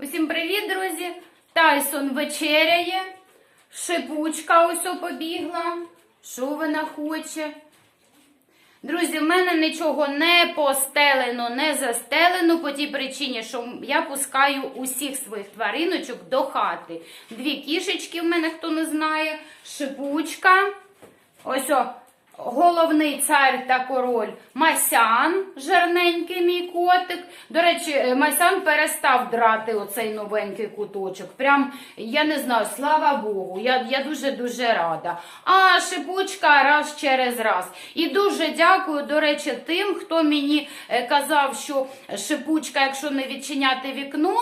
Усім привіт, друзі! Тайсон вечеряє, шипучка ось побігла. Що вона хоче? Друзі, в мене нічого не постелено, не застелено по тій причині, що я пускаю усіх своїх твариночок до хати. Дві кішечки в мене, хто не знає, шипучка. Ось о, головний цар та король Масян, жарненький мій котик. До речі, е, Масян перестав драти оцей новенький куточок. Прям, я не знаю, слава Богу, я, я дуже-дуже рада. А шипучка раз через раз. І дуже дякую, до речі, тим, хто мені е, казав, що шипучка, якщо не відчиняти вікно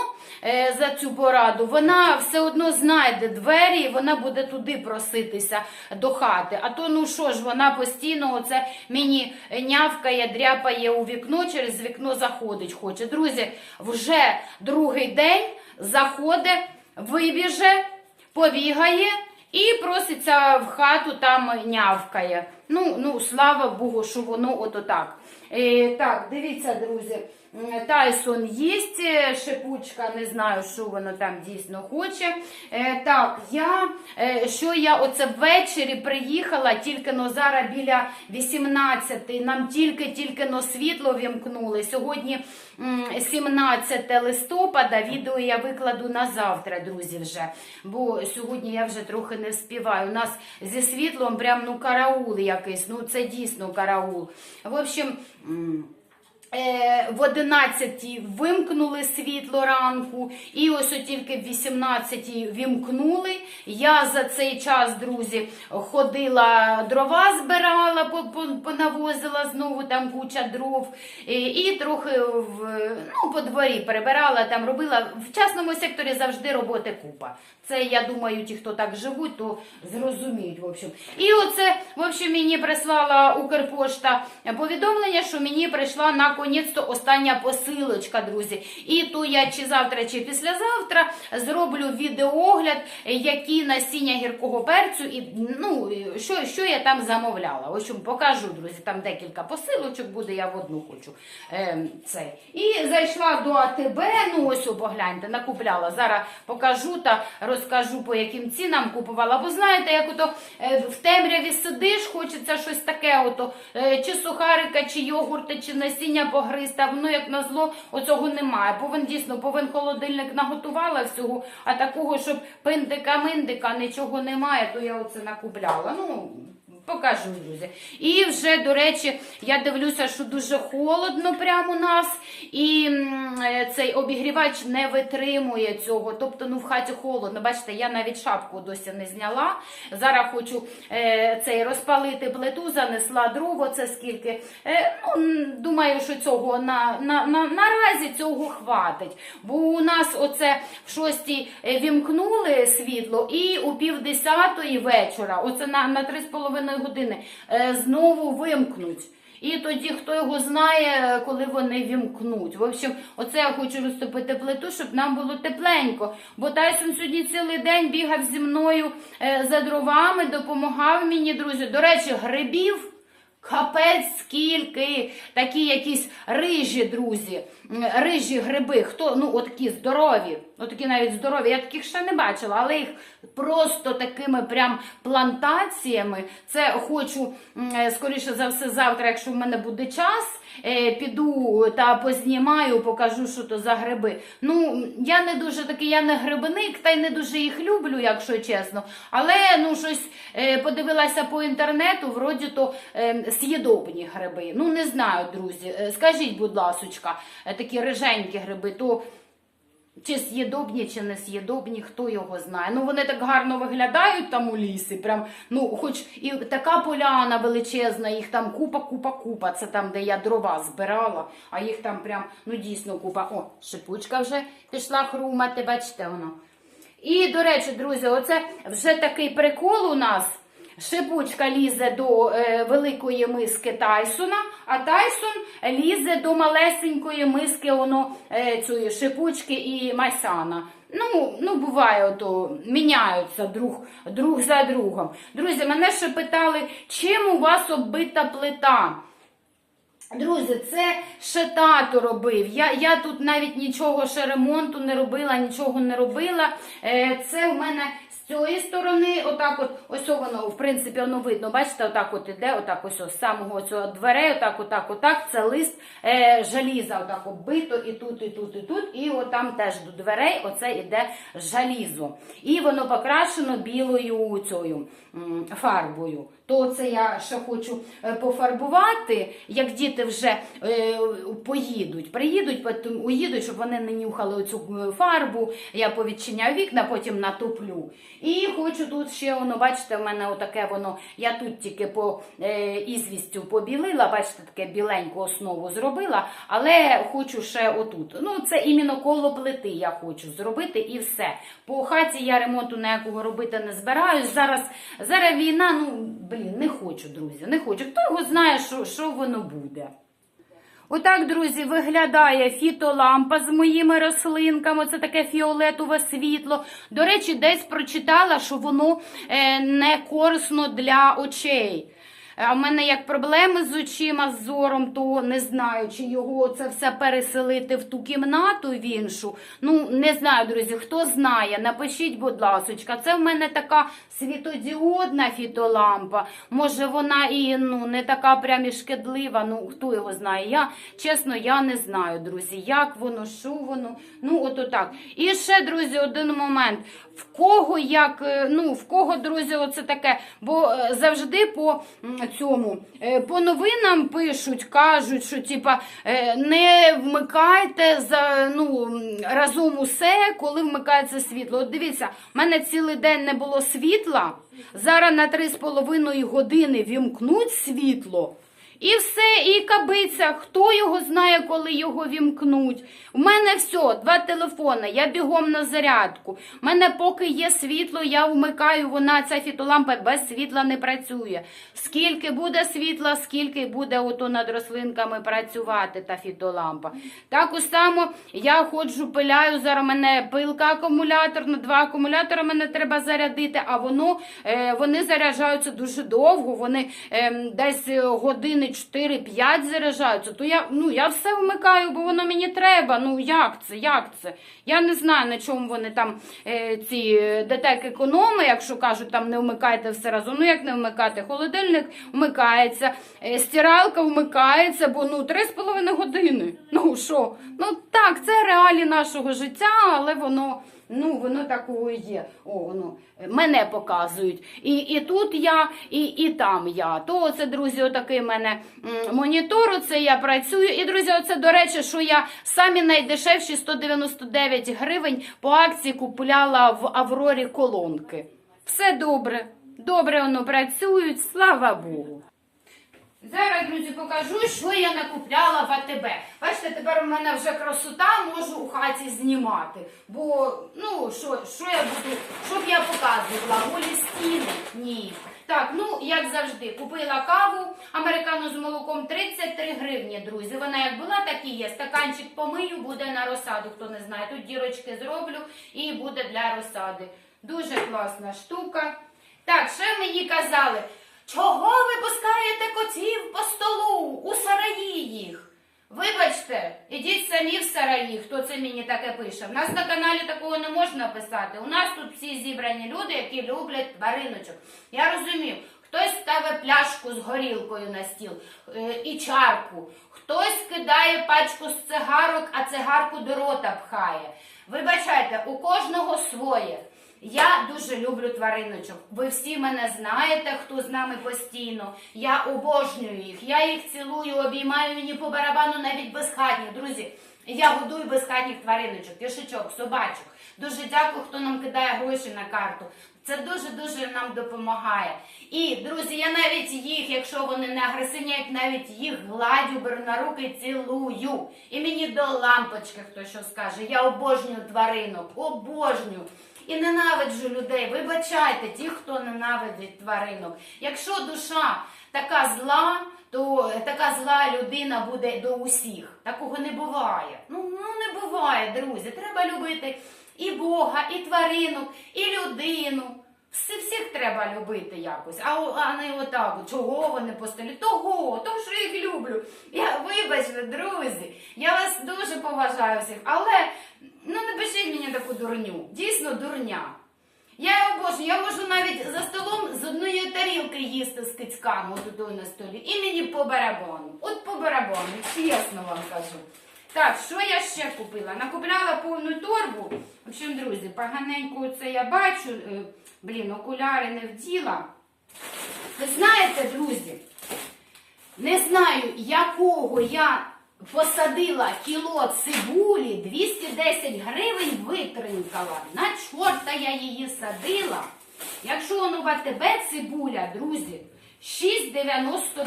е, за цю пораду, вона все одно знайде двері, і вона буде туди проситися до хати. А то, ну що ж, вона постійно оце мені нявкає, дряпає у вікно, через вікно заходить хоче. Друзі, вже другий день заходить, вибіже, побігає. І проситься в хату, там нявкає. Ну, ну, слава Богу, що воно ото так. Е, так, дивіться, друзі. М, Тайсон їсть, е, шипучка, не знаю, що воно там дійсно хоче. Е, так, я, е, що я оце ввечері приїхала, тільки но зараз біля 18, нам тільки-тільки но світло вімкнули. Сьогодні 17 листопада, відео я викладу на завтра, друзі, вже. Бо сьогодні я вже трохи не вспіваю. У нас зі світлом прям ну караул якийсь, ну це дійсно караул. В общем. Е, в 11 вимкнули світло ранку, і ось тільки в 18 вімкнули. Я за цей час, друзі, ходила, дрова збирала, по- по- понавозила знову там куча дров, і, трохи в, ну, по дворі перебирала, там робила. В частному секторі завжди роботи купа. Це, я думаю, ті, хто так живуть, то зрозуміють. В общем. І оце, в общем, мені прислала Укрпошта повідомлення, що мені прийшла наконець-то остання посилочка, друзі. І то я чи завтра, чи післязавтра зроблю відеоогляд, які насіння гіркого перцю, і ну, що, що я там замовляла. Общем, покажу, друзі, там декілька посилочок буде, я в одну хочу. Е, цей. І зайшла до АТБ, ну ось погляньте, накупляла. Зараз покажу та розкажу, по яким цінам купувала. Бо знаєте, як ото е, в темряві сидиш, хочеться щось таке, ото, е, чи сухарика, чи йогурта, чи насіння погризти, а воно як назло, оцього немає. Повин дійсно, повин холодильник наготувала всього, а такого, щоб пиндика-миндика, нічого немає, то я оце накупляла. Ну, Покажу, друзі. І вже, до речі, я дивлюся, що дуже холодно прямо у нас. І е, цей обігрівач не витримує цього. Тобто, ну в хаті холодно. Бачите, я навіть шапку досі не зняла. Зараз хочу е, цей розпалити плиту, занесла дров, це скільки. Е, ну, думаю, що цього на, на, на, наразі цього хватить. Бо у нас оце в шостій е, вімкнули світло, і у півдесятої вечора, оце на, на 3,5 години, е, знову вимкнуть. І тоді хто його знає, коли вони вімкнуть. В общем, оце я хочу розтопити плиту, щоб нам було тепленько. Бо Тайсон сьогодні цілий день бігав зі мною е, за дровами, допомагав мені, друзі. До речі, грибів. Капець скільки, такі якісь рижі, друзі, рижі гриби, хто, ну, отакі здорові, отакі навіть здорові, я таких ще не бачила, але їх просто такими прям плантаціями. Це хочу, е, скоріше за все, завтра, якщо в мене буде час, е, піду та познімаю, покажу, що то за гриби. Ну, я не дуже такий, я не грибник, та й не дуже їх люблю, якщо чесно. Але ну щось е, подивилася по інтернету, вроді то е, гриби. Ну, не знаю, друзі. Скажіть, будь ласочка, такі риженькі гриби, то. Чи з'їдобні, чи не з'їдобні, хто його знає. Ну вони так гарно виглядають там у лісі. Прям, ну, хоч і така поляна величезна, їх там купа, купа, купа. Це там, де я дрова збирала, а їх там прям ну дійсно купа. О, шипучка вже пішла хрумати, бачите воно. І, до речі, друзі, оце вже такий прикол у нас. Шипучка лізе до е, великої миски Тайсона, а Тайсон лізе до малесенької миски воно, е, цієї шипучки і Масяна. Ну, ну буває, ото міняються друг, друг за другом. Друзі, мене ще питали, чим у вас оббита плита? Друзі, це ще тато робив. Я, я тут навіть нічого ще ремонту не робила, нічого не робила. Е, це у мене цієї сторони, отак от, ось воно, в принципі, воно видно, бачите, отак от іде, отак ось, ось з самого цього дверей, отак, отак, отак. Це лист е, желіза, отак оббито, і тут, і тут, і тут. І от там теж до дверей оце іде желізо. І воно покрашено білою цією фарбою. То це я ще хочу е, пофарбувати, як діти вже е, поїдуть. Приїдуть, потім уїдуть, щоб вони не нюхали оцю е, фарбу. Я повідчиняю вікна, потім натоплю. І хочу тут ще воно, бачите, в мене отаке воно. Я тут тільки по е, ізвістю побілила, бачите, таке біленьку основу зробила, але хочу ще отут. Ну, це іменно коло плити я хочу зробити і все. По хаті я ремонту ніякого робити не збираюсь. Зараз, зараз війна, ну блін, не хочу, друзі, не хочу. Хто його знає, що, що воно буде. Отак, друзі, виглядає фітолампа з моїми рослинками. Це таке фіолетове світло. До речі, десь прочитала, що воно е, не корисно для очей. А в мене як проблеми з очима, з зором, то не знаю, чи його це все переселити в ту кімнату в іншу. Ну, не знаю, друзі, хто знає, напишіть, будь ласочка. Це в мене така світодіодна фітолампа. Може, вона і ну, не така прям і шкідлива. Ну, хто його знає? Я, чесно, я не знаю, друзі, як воно, що воно. Ну, от отак. І ще, друзі, один момент. В кого як, е, ну, в кого, друзі, оце таке, бо е, завжди по цьому, е, по новинам пишуть, кажуть, що типа не вмикайте за, ну, разом усе, коли вмикається світло. От дивіться, в мене цілий день не було світла, зараз на 3,5 години вімкнуть світло. І все, і кабиця, хто його знає, коли його вімкнуть. У мене все, два телефони, я бігом на зарядку. У мене поки є світло, я вмикаю, вона ця фітолампа без світла не працює. Скільки буде світла, скільки буде ото над рослинками працювати та фітолампа. Так само я ходжу, пиляю, зараз у мене пилка акумуляторна, два акумулятори мене треба зарядити, а воно, е, вони заряджаються дуже довго, вони е, десь години 4-5 заряджаються, то я, ну, я все вмикаю, бо воно мені треба. Ну як це? Як це? Я не знаю, на чому вони там е, ці детек економи, якщо кажуть, там не вмикайте все разом. Ну як не вмикати? Холодильник вмикається, е, стиралка вмикається, бо ну 3,5 години. Ну що? Ну так, це реалії нашого життя, але воно. Ну, воно такого є. О, воно е, мене показують. І, і тут я, і, і там я. То це, друзі, отакий мене монітор. Оце я працюю. І, друзі, оце, до речі, що я самі найдешевші 199 гривень по акції купляла в Аврорі колонки. Все добре. Добре воно працюють, слава Богу. Зараз, друзі, покажу, що я накупляла в АТБ. Бачите, тепер у мене вже красота, можу у хаті знімати. Бо, ну, що, що я буду, щоб я показувала? Голі стіни? Ні. Так, ну, як завжди, купила каву американу з молоком 33 гривні, друзі. Вона як була, так і є. Стаканчик помию, буде на розсаду, хто не знає. Тут дірочки зроблю і буде для розсади. Дуже класна штука. Так, ще мені казали, чого ви пускаєте котів по столу у сараї їх? Вибачте, ідіть самі в сараї, хто це мені таке пише. У нас на каналі такого не можна писати. У нас тут всі зібрані люди, які люблять твариночок. Я розумію, хтось ставить пляшку з горілкою на стіл е, і чарку, хтось кидає пачку з цигарок, а цигарку до рота пхає. Вибачайте, у кожного своє. Я дуже люблю твариночок. Ви всі мене знаєте, хто з нами постійно. Я обожнюю їх. Я їх цілую, обіймаю мені по барабану навіть безхатніх. Друзі, я годую безхатніх твариночок, кішечок, собачок. Дуже дякую, хто нам кидає гроші на карту. Це дуже дуже нам допомагає. І друзі, я навіть їх, якщо вони не агресивні, як навіть їх гладю, беру на руки, цілую. І мені до лампочки хто що скаже. Я обожнюю тваринок, обожнюю. І ненавиджу людей. Вибачайте, ті, хто ненавидить тваринок. Якщо душа така зла, то така зла людина буде до усіх. Такого не буває. Ну, ну не буває, друзі. Треба любити і Бога, і тваринок, і людину. Всі, всіх треба любити якось, а, а не отак. Чого вони по столі? Того, того, що їх люблю. Я вибачте, друзі, я вас дуже поважаю всіх, але ну не дурню. Дійсно дурня. Я обожнюю, я можу навіть за столом з одної тарілки їсти з кицьками тут на столі. І мені по барабану. От по барабану, чесно вам кажу. Так, що я ще купила? Накупляла повну торбу. В общем, друзі, поганенько це я бачу. Е, Блін, окуляри не вділа. Ви знаєте, друзі, не знаю, якого я посадила кіло цибулі, 210 гривень витринкала. На чорта я її садила. Якщо воно в АТБ цибуля, друзі, 6,95.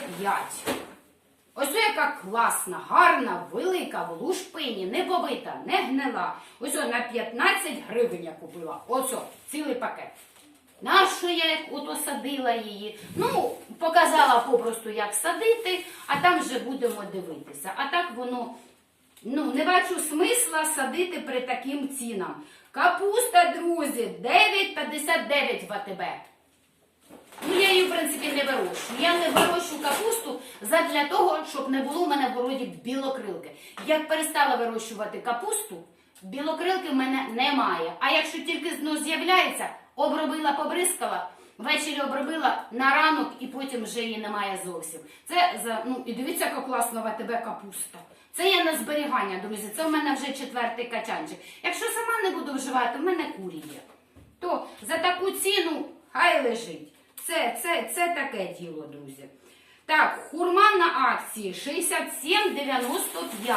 Ось яка класна, гарна, велика, в лушпині, не побита, не гнила. Ось о, на 15 гривень я купила. Ось о, цілий пакет. Нащо я як ото садила її? Ну, показала попросту, як садити, а там вже будемо дивитися. А так воно, ну, не бачу смисла садити при таким цінам. Капуста, друзі, 9,59 в АТБ. Ну, я її, в принципі, не вирощую. Я не вирощую капусту задля того, щоб не було в мене в городі білокрилки. Як перестала вирощувати капусту, білокрилки в мене немає. А якщо тільки з'являється, обробила, побризкала, ввечері обробила на ранок і потім вже її немає зовсім. Це за ну і дивіться, яка класна АТБ капуста. Це є на зберігання, друзі. Це в мене вже четвертий качанчик. Якщо сама не буду вживати, в мене курі є. То за таку ціну хай лежить. Це, це, це таке діло, друзі. Так, хурма на акції 67,95.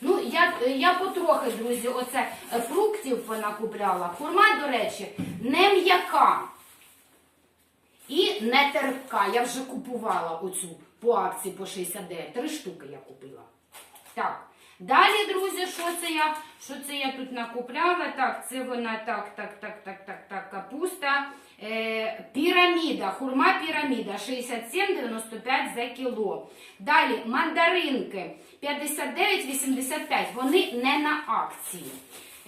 Ну, я, я потрохи, друзі, оце фруктів накупляла. Хурма, до речі, не м'яка і не терпка. Я вже купувала оцю по акції по 69. Три штуки я купила. Так. Далі, друзі, що це я? Що це я тут накупляла? Так, це вона так, так, так, так, так, так, капуста. Е, піраміда, хурма піраміда 67,95 за кіло. Далі мандаринки 59,85. Вони не на акції.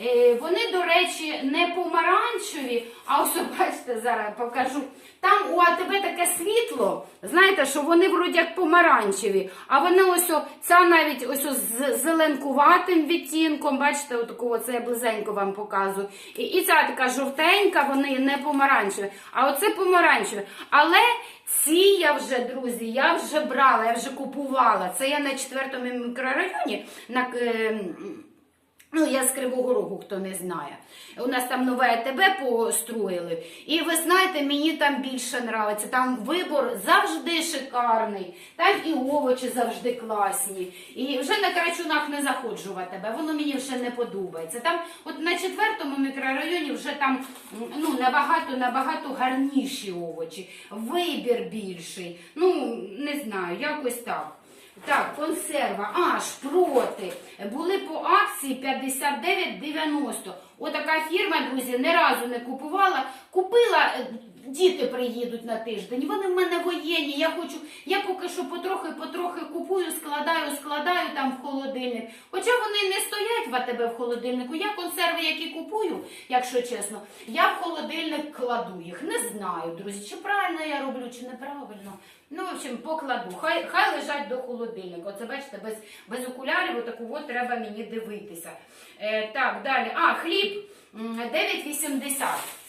Е, вони, до речі, не помаранчеві, а ось бачите, зараз покажу. Там у АТБ таке світло, знаєте, що вони вроді як помаранчеві, а вони ось ця навіть ось з зеленкуватим відтінком, бачите, отакого це я близенько вам показую. І, і ця така жовтенька, вони не помаранчеві, а оце помаранчеві. Але ці я вже, друзі, я вже брала, я вже купувала. Це я на четвертому мікрорайоні. на... е, Ну, я з Кривого Рогу, хто не знає. У нас там нове АТБ построїли. І ви знаєте, мені там більше нравиться. Там вибор завжди шикарний, там і овочі завжди класні. І вже на Карачунах не заходжу в АТБ, воно мені вже не подобається. Там, от на четвертому мікрорайоні вже там ну, набагато, набагато гарніші овочі, вибір більший. Ну, не знаю, якось так. Так, консерва. А, шпроти. Були по акції 59,90. Отака фірма, друзі, не разу не купувала. Купила, е, діти приїдуть на тиждень. Вони в мене воєнні. Я хочу, я поки що потрохи-потрохи купую, складаю, складаю там в холодильник. Хоча вони не стоять в АТБ в холодильнику. Я консерви, які купую, якщо чесно, я в холодильник кладу їх. Не знаю, друзі, чи правильно я роблю, чи неправильно. Ну, в общем, покладу. Хай, хай лежать до холодильника. Оце бачите, без, без окулярів отаку от треба мені дивитися. Е, так, далі. А, хліб м, 9,80.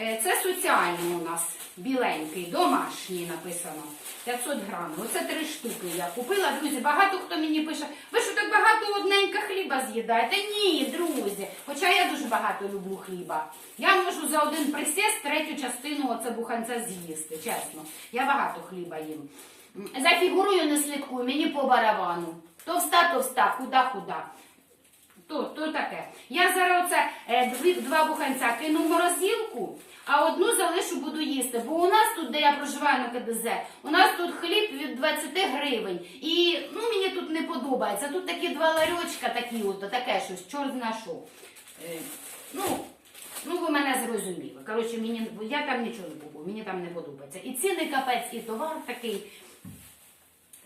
Е, це соціальний у нас біленький, домашній написано. 500 грамів. Оце три штуки я купила. Друзі, багато хто мені пише, ви що так багато одненька хліба з'їдаєте? Ні, друзі. Хоча я дуже багато люблю хліба. Я можу за один присіст третю частину оце буханця з'їсти, чесно. Я багато хліба їм. За фігурою не слідкую, мені по барабану. Товста, товста, худа, худа. То, то таке. Я зараз оце е, дві, два буханця кину в морозилку, а одну залишу буду їсти. Бо у нас тут, де я проживаю на КДЗ, у нас тут хліб від 20 гривень. І ну, мені тут не подобається. Тут такі два ларьочка, такі от, таке щось, чорт зна що. Е, ну, ну, ви мене зрозуміли. Коротше, мені, я там нічого не купую, мені там не подобається. І ціни капець, і товар такий.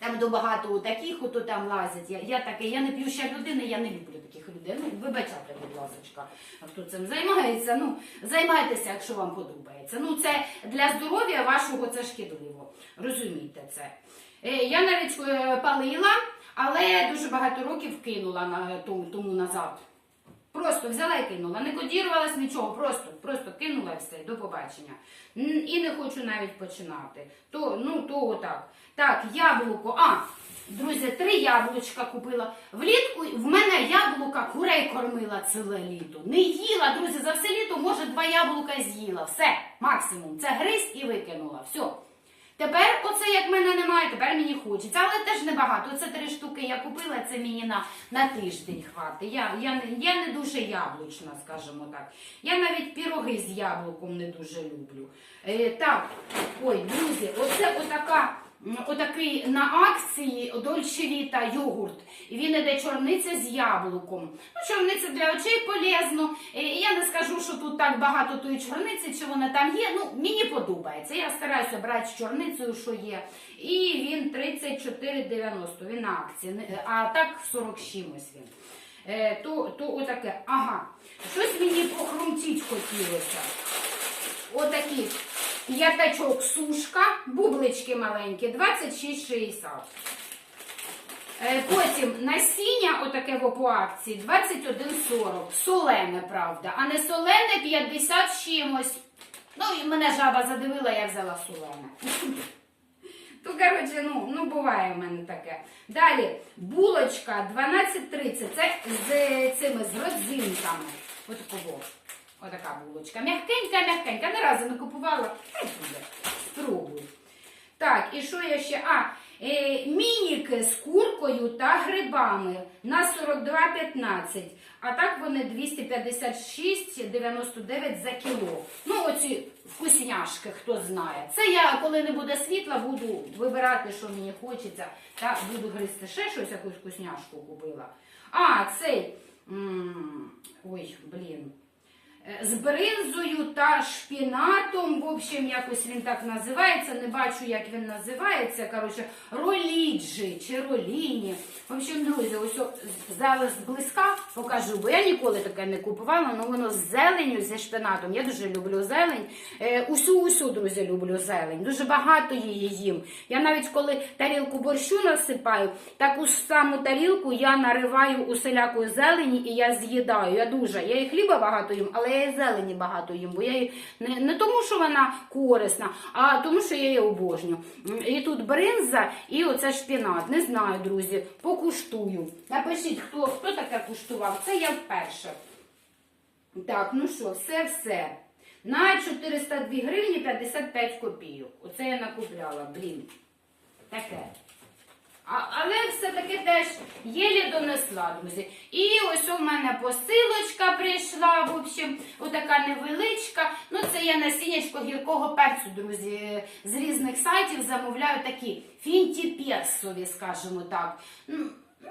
Там до багато таких, хто там лазять. Я, я таке, я не п'юща людина, я не люблю таких людей. Ну, вибачайте, будь ласка, хто цим займається. Ну, займайтеся, якщо вам подобається. Ну, це для здоров'я вашого це шкідливо. Розумійте це. Е, я навіть е, палила, але дуже багато років кинула на тому, тому назад. Просто взяла і кинула. Не кодірувалась нічого, просто, просто кинула все, до побачення. І не хочу навіть починати. То, ну, то отак. Так, яблуко. А, друзі, три яблучка купила. Влітку в мене яблука курей кормила ціле літо. Не їла, друзі, за все літо, може, два яблука з'їла. Все, максимум. Це гриз і викинула. Все. Тепер, оце як мене немає, тепер мені хочеться. Але теж небагато. Це три штуки я купила, це мені на, на тиждень хватить. Я, я, я не дуже яблучна, скажімо так. Я навіть піроги з яблуком не дуже люблю. Е, так, ой, друзі, оце отака. Отакий на акції Дольче Віта йогурт. Він іде чорниця з яблуком. Ну, чорниця для очей полезно. Я не скажу, що тут так багато тої чорниці, чи вона там є. Ну, мені подобається. Я стараюся брати з чорницею, що є. І він 34,90. Він на акції. А так 40 з чимось він. Е, То, то отаке. Ага. Щось мені похрумтіть хотілося. Отакі. П'ятачок сушка, бублички маленькі, 26,60. Е, Потім насіння, отаке по акції, 21,40. Солене, правда. А не солене 50 чимось. Ну і мене жаба задивила, я взяла солене. То, коротше, ну, ну буває в мене таке. Далі, булочка 12,30. Це з цими з родзинками. Ось такого. Отака булочка. Мягкенька, мягкенька. Ні разу не купувала. Спробуй. Так, і що я ще? А, е, мініки з куркою та грибами на 42,15. А так вони 256,99 за кіло. Ну, оці вкусняшки, хто знає. Це я, коли не буде світла, буду вибирати, що мені хочеться. Та буду гризти ще щось, якусь вкусняшку купила. А, цей. м, Ой, блін. Е, з бринзою та шпінатом. В общем, якось він так називається. Не бачу, як він називається. Коротше, роліджі чи роліні. В общем, друзі, ось зараз зблизька покажу, бо я ніколи таке не купувала, але воно з зеленю, зі шпинатом. Я дуже люблю зелень. Е, усю усю, друзі, люблю зелень. Дуже багато її їм. Я навіть коли тарілку борщу насипаю, таку саму тарілку я нариваю усілякої зелені і я з'їдаю. Я дуже. Я і хліба багато їм, але я і зелені багато їм, бо я її не, не тому, що вона корисна, а тому, що я її обожнюю. І тут бринза і оце шпінат. Не знаю, друзі, покуштую. Напишіть, хто, хто таке куштував. Це я вперше. Так, ну що, все-все. На 402 гривні 55 копійок. Оце я накупляла, блін. Таке. А, але все-таки теж єлі донесла, друзі. І ось у мене посилочка прийшла, в общем, отака невеличка. Ну, це я насіннячко гіркого перцю, друзі. З різних сайтів замовляю такі фінті-персові, скажімо так.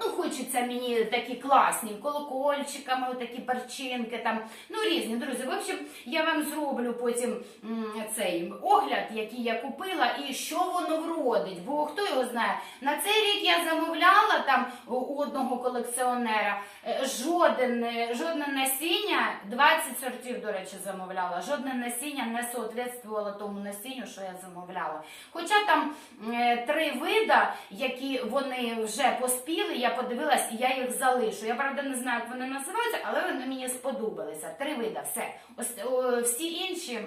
Ну, хочеться мені такі класні, колокольчиками, отакі перчинки там, ну різні, друзі. В общем, я вам зроблю потім цей огляд, який я купила, і що воно вродить. Бо хто його знає, на цей рік я замовляла там у у одного колекціонера е, жоден, е, жодне насіння, 20 сортів, до речі, замовляла. Жодне насіння не соответствувало тому насінню, що я замовляла. Хоча там е, три вида, які вони вже поспіли, я подивилась, і я їх залишу. Я правда не знаю, як вони називаються, але вони мені сподобалися. Три вида, все. Ось о, всі інші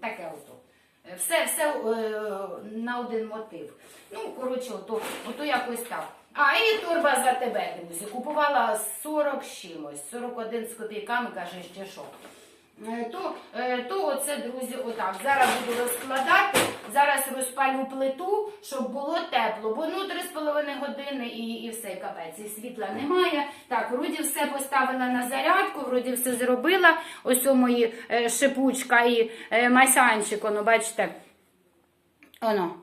таке ото. Е, Все, все е, на один мотив. Ну, коротше, ото, ото якось так. А, і торба за тебе, друзі. Купувала 40 з чимось, 41 з копійками, каже, ще що. Е, То, е, то оце, друзі, отак. Зараз буду розкладати, зараз розпалю плиту, щоб було тепло, бо ну 3,5 години і, і все, капець, і світла немає. Так, вроді все поставила на зарядку, вроді все зробила. Ось у мої е, шипучка і масянчик, воно, бачите, воно.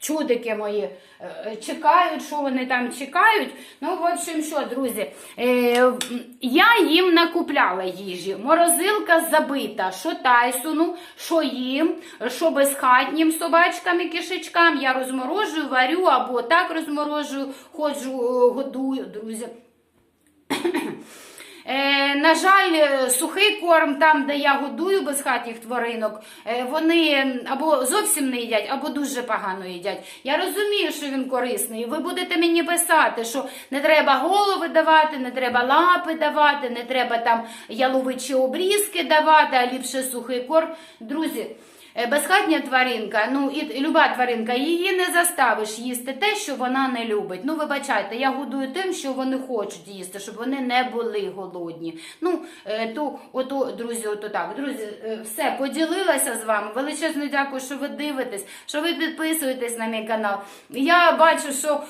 Чудики мої е, чекають, що вони там чекають. Ну, в общем, що, друзі, е, я їм накупляла їжі. Морозилка забита, що Тайсону, що їм, що безхатнім собачкам і кишечкам. Я розморожую, варю або так розморожую, ходжу, е, годую, друзі. Е, на жаль, е, сухий корм, там, де я годую безхатніх тваринок, е, вони або зовсім не їдять, або дуже погано їдять. Я розумію, що він корисний. Ви будете мені писати, що не треба голови давати, не треба лапи давати, не треба там яловичі обрізки давати, а ліпше сухий корм. Друзі. Е, Безхатня тваринка, ну і люба тваринка, її не заставиш їсти те, що вона не любить. Ну, вибачайте, я годую тим, що вони хочуть їсти, щоб вони не були голодні. Ну, е, то, ото, друзі, ото так. Друзі, е, все, поділилася з вами. Величезно дякую, що ви дивитесь, що ви підписуєтесь на мій канал. Я бачу, що.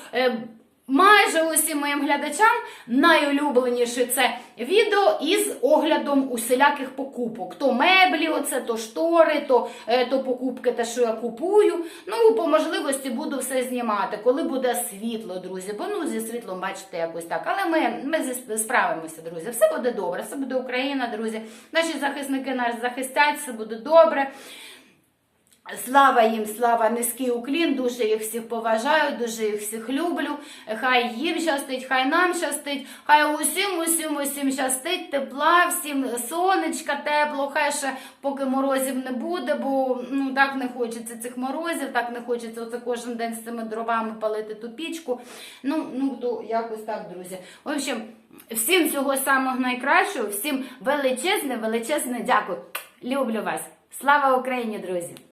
Майже усім моїм глядачам найулюбленіше це відео із оглядом усіляких покупок. То меблі, оце, то штори, то, е, то покупки, те, що я купую. Ну, по можливості буду все знімати, коли буде світло, друзі. Бо ну, зі світлом, бачите, якось так. Але ми, ми справимося, друзі. Все буде добре, все буде Україна, друзі. Наші захисники нас захистять, все буде добре. Слава їм, слава низький уклін, дуже їх всіх поважаю, дуже їх всіх люблю. Хай їм щастить, хай нам щастить, хай усім, усім, усім щастить, тепла, всім сонечка, тепло, хай ще поки морозів не буде, бо ну так не хочеться цих морозів, так не хочеться оце кожен день з цими дровами палити ту пічку. Ну, ну то якось так, друзі. В общем, всім всього самого найкращого, всім величезне, величезне дякую. Люблю вас. Слава Україні, друзі!